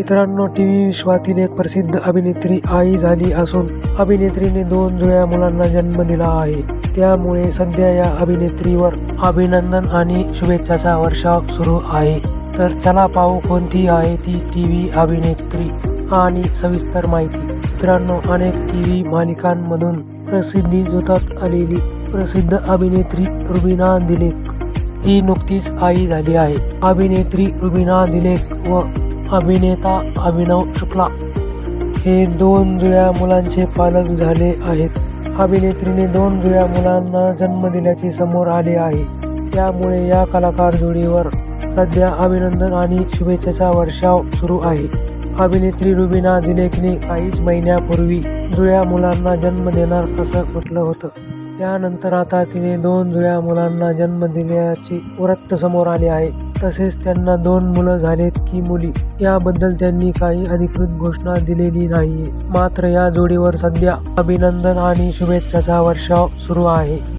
मित्रांनो T V विश्वातील एक प्रसिद्ध अभिनेत्री आई झाली असून अभिनेत्रीने दोन जुळ्या मुलांना जन्म दिला आहे. त्यामुळे सध्या या अभिनेत्रीवर अभिनंदन आणि शुभेच्छाचा वर्षाव सुरू आहे. तर चला पाहू कोणती आहे ती टी व्ही अभिनेत्री आणि सविस्तर माहिती. मित्रांनो अनेक टी व्ही मालिकांमधून प्रसिद्धी जोतात आलेली प्रसिद्ध अभिनेत्री रुबिना दिलेक ही नुकतीच आई झाली आहे. अभिनेत्री रुबिना दिलेक व अभिनेता अभिनव शुक्ला हे दोन जुळ्या मुलांचे पालक झाले आहेत. अभिनेत्रीने दोन जुळ्या मुलांना जन्म दिल्याचे समोर आले आहे. त्यामुळे या कलाकार जोडीवर सध्या अभिनंदन आणि शुभेच्छाचा वर्षाव सुरू आहे. अभिनेत्री रुबिना दिलेकने काहीच महिन्यापूर्वी जुळ्या मुलांना जन्म देणार असं म्हटलं होतं. त्यानंतर आता तिने दोन जुळ्या मुलांना जन्म दिल्याचे वृत्त समोर आले आहे. तसेच त्यांना दोन मुलं झालेत की मुली. याबद्दल त्यांनी काही अधिकृत घोषणा दिलेली नाहीये. मात्र या जोडीवर सध्या अभिनंदन आणि शुभेच्छाचा वर्षाव सुरू आहे.